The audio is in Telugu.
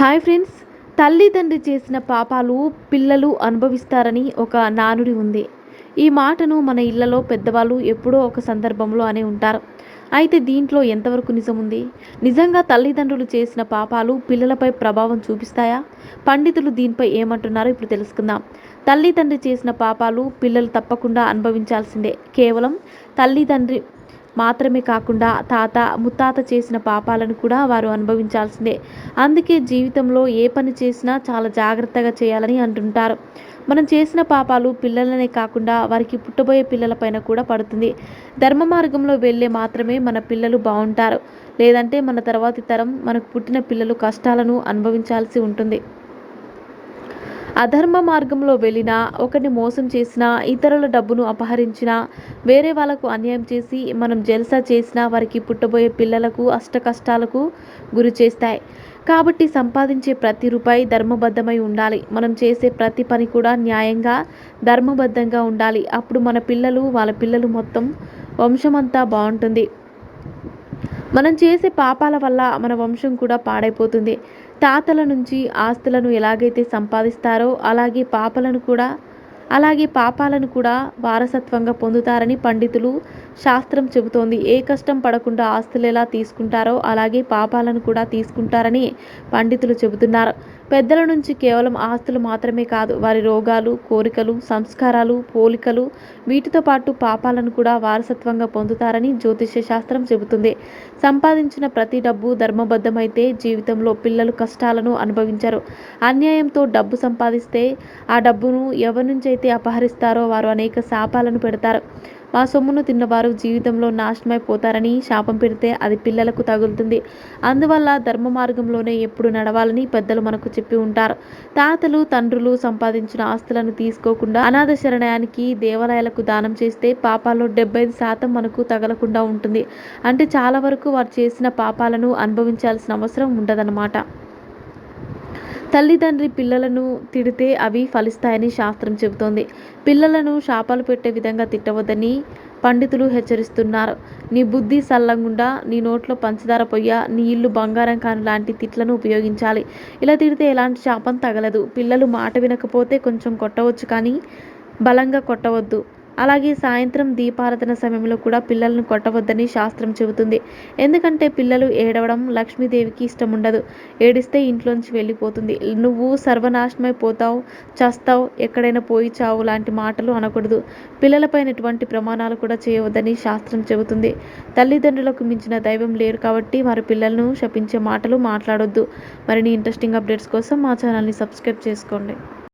Hi friends. తల్లిదండ్రి చేసిన పాపాలు పిల్లలు అనుభవిస్తారని ఒక నానుడి ఉంది. ఈ మాటను మన ఇళ్ళలో పెద్దవాళ్ళు ఎప్పుడో ఒక సందర్భంలో అనే ఉంటారు. అయితే దీంట్లో ఎంతవరకు నిజం ఉంది నిజంగా తల్లిదండ్రులు చేసిన పాపాలు పిల్లలపై ప్రభావం చూపిస్తాయా? పండితులు దీనిపై ఏమంటున్నారో ఇప్పుడు తెలుసుకుందాం. తల్లిదండ్రి చేసిన పాపాలు పిల్లలు తప్పకుండా అనుభవించాల్సిందే. కేవలం తల్లిదండ్రి మాత్రమే కాకుండా తాత ముత్తాత చేసిన పాపాలను కూడా వారు అనుభవించాల్సిందే. అందుకే జీవితంలో ఏ పని చేసినా చాలా జాగ్రత్తగా చేయాలని అంటుంటారు. మనం చేసిన పాపాలు పిల్లలనే కాకుండా వారికి పుట్టబోయే పిల్లలపైన కూడా పడుతుంది. ధర్మ మార్గంలో వెళ్ళే మాత్రమే మన పిల్లలు బాగుంటారు లేదంటే మన తర్వాతి తరం మనకు పుట్టిన పిల్లలు కష్టాలను అనుభవించాల్సి ఉంటుంది. అధర్మ మార్గంలో వెళ్ళినా ఒకరిని మోసం చేసినా ఇతరుల డబ్బును అపహరించినా వేరే వాళ్ళకు అన్యాయం చేసి మనం జల్సా చేసినా వారికి పుట్టబోయే పిల్లలకు అష్ట కష్టాలకు గురి చేస్తాయి. కాబట్టి సంపాదించే ప్రతి రూపాయి ధర్మబద్ధమై ఉండాలి. మనం చేసే ప్రతి పని కూడా న్యాయంగా ధర్మబద్ధంగా ఉండాలి. అప్పుడు మన పిల్లలు వాళ్ళ పిల్లలు మొత్తం వంశమంతా బాగుంటుంది. మనం చేసే పాపాల వల్ల మన వంశం కూడా పాడైపోతుంది. తాతల నుంచి ఆస్తులను ఎలాగైతే సంపాదిస్తారో అలాగే పాపలను కూడా అలాగే పాపాలను కూడా వారసత్వంగా పొందుతారని పండితులు శాస్త్రం చెబుతోంది. ఏ కష్టం పడకుండా ఆస్తులు ఎలా తీసుకుంటారో అలాగే పాపాలను కూడా తీసుకుంటారని పండితులు చెబుతున్నారు. పెద్దల నుంచి కేవలం ఆస్తులు మాత్రమే కాదు వారి రోగాలు కోరికలు సంస్కారాలు పోలికలు వీటితో పాటు పాపాలను కూడా వారసత్వంగా పొందుతారని జ్యోతిష్య శాస్త్రం చెబుతుంది. సంపాదించిన ప్రతి డబ్బు ధర్మబద్ధమైతే జీవితంలో పిల్లలు కష్టాలను అనుభవించరు. అన్యాయంతో డబ్బు సంపాదిస్తే ఆ డబ్బును ఎవరి నుంచి అయితే అపహరిస్తారో వారు అనేక శాపాలను పెడతారు. మా సొమ్మును తిన్నవారు జీవితంలో నాశనమైపోతారని శాపం పెడితే అది పిల్లలకు తగులుతుంది. అందువల్ల ధర్మ మార్గంలోనే ఎప్పుడు నడవాలని పెద్దలు మనకు చెప్పి ఉంటారు. తాతలు తండ్రులు సంపాదించిన ఆస్తులను తీసుకోకుండా అనాథ శరణయానికి దేవాలయాలకు దానం చేస్తే పాపాల్లో డెబ్బై శాతం మనకు తగలకుండా ఉంటుంది. అంటే చాలా వరకు వారు చేసిన పాపాలను అనుభవించాల్సిన అవసరం ఉండదన్నమాట. తల్లిదండ్రి పిల్లలను తిడితే అవి ఫలిస్తాయని శాస్త్రం చెబుతోంది. పిల్లలను శాపాలు పెట్టే విధంగా తిట్టవద్దని పండితులు హెచ్చరిస్తున్నారు. నీ బుద్ధి సల్లంగుండా నీ నోట్లో పంచదార పొయ్య నీ ఇల్లు బంగారం కాని లాంటి తిట్లను ఉపయోగించాలి. ఇలా తిడితే ఎలాంటి శాపం తగలదు. పిల్లలు మాట వినకపోతే కొంచెం కొట్టవచ్చు కానీ బలంగా కొట్టవద్దు. అలాగే సాయంత్రం దీపారాధన సమయంలో కూడా పిల్లలను కొట్టవద్దని శాస్త్రం చెబుతుంది. ఎందుకంటే పిల్లలు ఏడవడం లక్ష్మీదేవికి ఇష్టం ఉండదు ఏడిస్తే ఇంట్లోంచి వెళ్ళిపోతుంది. నువ్వు సర్వనాశనమైపోతావు చస్తావు ఎక్కడైనా పోయి చావు లాంటి మాటలు అనకూడదు. పిల్లలపైన ఎటువంటి ప్రమాణాలు కూడా చేయవద్దని శాస్త్రం చెబుతుంది. తల్లిదండ్రులకు మించిన దైవం లేరు కాబట్టి వారి పిల్లలను శపించే మాటలు మాట్లాడొద్దు. మరిన్ని ఇంట్రెస్టింగ్ అప్డేట్స్ కోసం మా ఛానల్ని సబ్స్క్రైబ్ చేసుకోండి.